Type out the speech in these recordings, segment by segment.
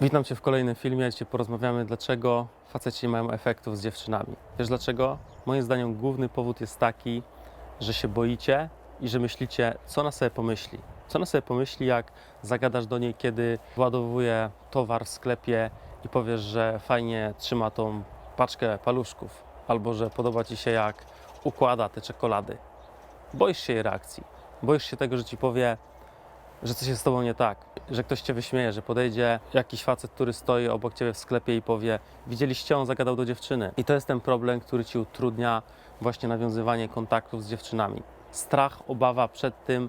Witam Cię w kolejnym filmie. Dzisiaj porozmawiamy, dlaczego faceci mają efektów z dziewczynami. Wiesz dlaczego? Moim zdaniem główny powód jest taki, że się boicie i że myślicie, co na sobie pomyśli. Co na sobie pomyśli, jak zagadasz do niej, kiedy władowuje towar w sklepie i powiesz, że fajnie trzyma tą paczkę paluszków, albo że podoba Ci się, jak układa te czekolady. Boisz się jej reakcji. Boisz się tego, że Ci powie, że coś jest z tobą nie tak, że ktoś cię wyśmieje, że podejdzie jakiś facet, który stoi obok ciebie w sklepie i powie: Widzieliście, on zagadał do dziewczyny. I to jest ten problem, który ci utrudnia właśnie nawiązywanie kontaktów z dziewczynami. Strach, obawa przed tym,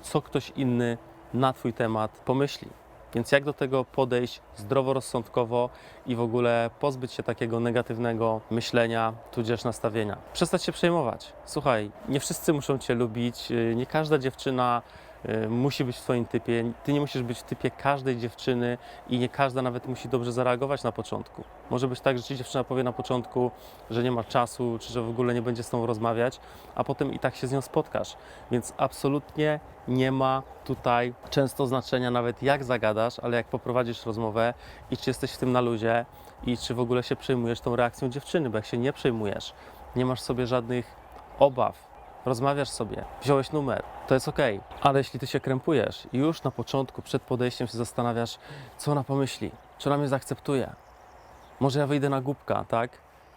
co ktoś inny na twój temat pomyśli. Więc jak do tego podejść zdroworozsądkowo i w ogóle pozbyć się takiego negatywnego myślenia, tudzież nastawienia? Przestać się przejmować. Słuchaj, nie wszyscy muszą cię lubić, yy, nie każda dziewczyna y, musi być w Twoim typie. Ty nie musisz być w typie każdej dziewczyny i nie każda nawet musi dobrze zareagować na początku. Może być tak, że ci dziewczyna powie na początku, że nie ma czasu, czy że w ogóle nie będzie z Tobą rozmawiać, a potem i tak się z nią spotkasz. Więc absolutnie nie ma tutaj często znaczenia nawet jak zagadasz, ale jak poprowadzisz rozmowę i czy jesteś w tym na luzie i czy w ogóle się przejmujesz tą reakcją dziewczyny, bo jak się nie przejmujesz, nie masz sobie żadnych obaw, rozmawiasz sobie, wziąłeś numer, to jest ok. Ale jeśli ty się krępujesz i już na początku, przed podejściem się zastanawiasz, co ona pomyśli, czy ona mnie zaakceptuje, może ja wyjdę na głupka, tak?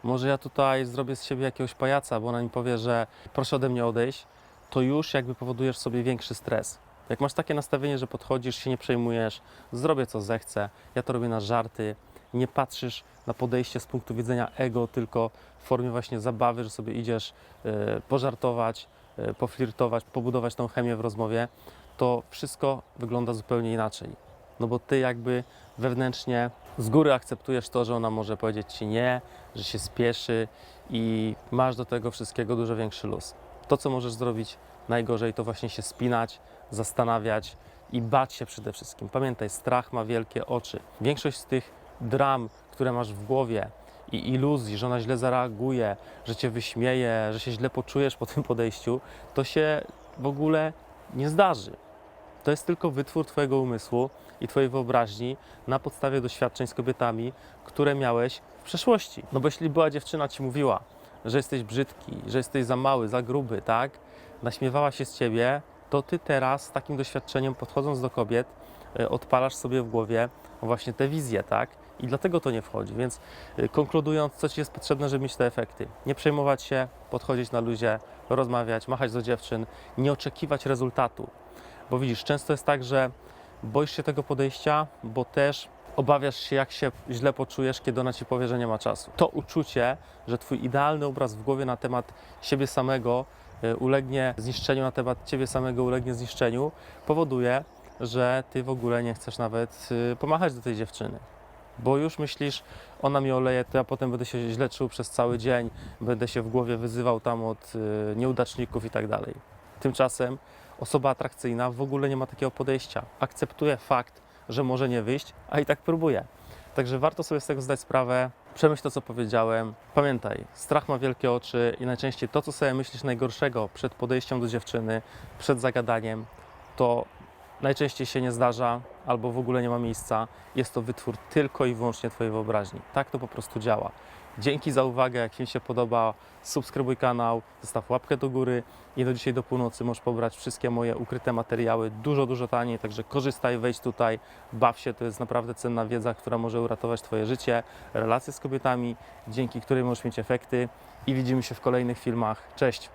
Może ja tutaj zrobię z siebie jakiegoś pajaca, bo ona mi powie, że proszę ode mnie odejść, to już jakby powodujesz sobie większy stres. Jak masz takie nastawienie, że podchodzisz, się nie przejmujesz, zrobię co zechcę, ja to robię na żarty, nie patrzysz na podejście z punktu widzenia ego, tylko w formie właśnie zabawy, że sobie idziesz e, pożartować, e, poflirtować, pobudować tą chemię w rozmowie, to wszystko wygląda zupełnie inaczej. No bo ty jakby wewnętrznie z góry akceptujesz to, że ona może powiedzieć ci nie, że się spieszy i masz do tego wszystkiego dużo większy luz. To, co możesz zrobić najgorzej, to właśnie się spinać, zastanawiać i bać się przede wszystkim. Pamiętaj, strach ma wielkie oczy. Większość z tych dram, które masz w głowie i iluzji, że ona źle zareaguje, że cię wyśmieje, że się źle poczujesz po tym podejściu, to się w ogóle nie zdarzy. To jest tylko wytwór Twojego umysłu i Twojej wyobraźni na podstawie doświadczeń z kobietami, które miałeś w przeszłości. No bo jeśli była dziewczyna Ci mówiła, że jesteś brzydki, że jesteś za mały, za gruby, tak? Naśmiewała się z Ciebie, to Ty teraz z takim doświadczeniem podchodząc do kobiet, odpalasz sobie w głowie właśnie te wizje, tak? I dlatego to nie wchodzi. Więc y, konkludując, co Ci jest potrzebne, żeby mieć te efekty? Nie przejmować się, podchodzić na luzie, rozmawiać, machać do dziewczyn, nie oczekiwać rezultatu. Bo widzisz, często jest tak, że boisz się tego podejścia, bo też obawiasz się, jak się źle poczujesz, kiedy ona ci powie, że nie ma czasu. To uczucie, że twój idealny obraz w głowie na temat siebie samego y, ulegnie zniszczeniu, na temat ciebie samego ulegnie zniszczeniu, powoduje, że ty w ogóle nie chcesz nawet y, pomachać do tej dziewczyny. Bo już myślisz, ona mi oleje, to ja potem będę się źle czuł przez cały dzień, będę się w głowie wyzywał tam od y, nieudaczników i tak dalej. Tymczasem osoba atrakcyjna w ogóle nie ma takiego podejścia. Akceptuje fakt, że może nie wyjść, a i tak próbuje. Także warto sobie z tego zdać sprawę. Przemyśl to, co powiedziałem. Pamiętaj, strach ma wielkie oczy i najczęściej to, co sobie myślisz najgorszego przed podejściem do dziewczyny, przed zagadaniem, to najczęściej się nie zdarza albo w ogóle nie ma miejsca. Jest to wytwór tylko i wyłącznie Twojej wyobraźni. Tak to po prostu działa. Dzięki za uwagę. Jak film się podoba, subskrybuj kanał, zostaw łapkę do góry i do dzisiaj do północy możesz pobrać wszystkie moje ukryte materiały dużo, dużo taniej. Także korzystaj, wejdź tutaj, baw się. To jest naprawdę cenna wiedza, która może uratować Twoje życie, relacje z kobietami, dzięki której możesz mieć efekty. I widzimy się w kolejnych filmach. Cześć!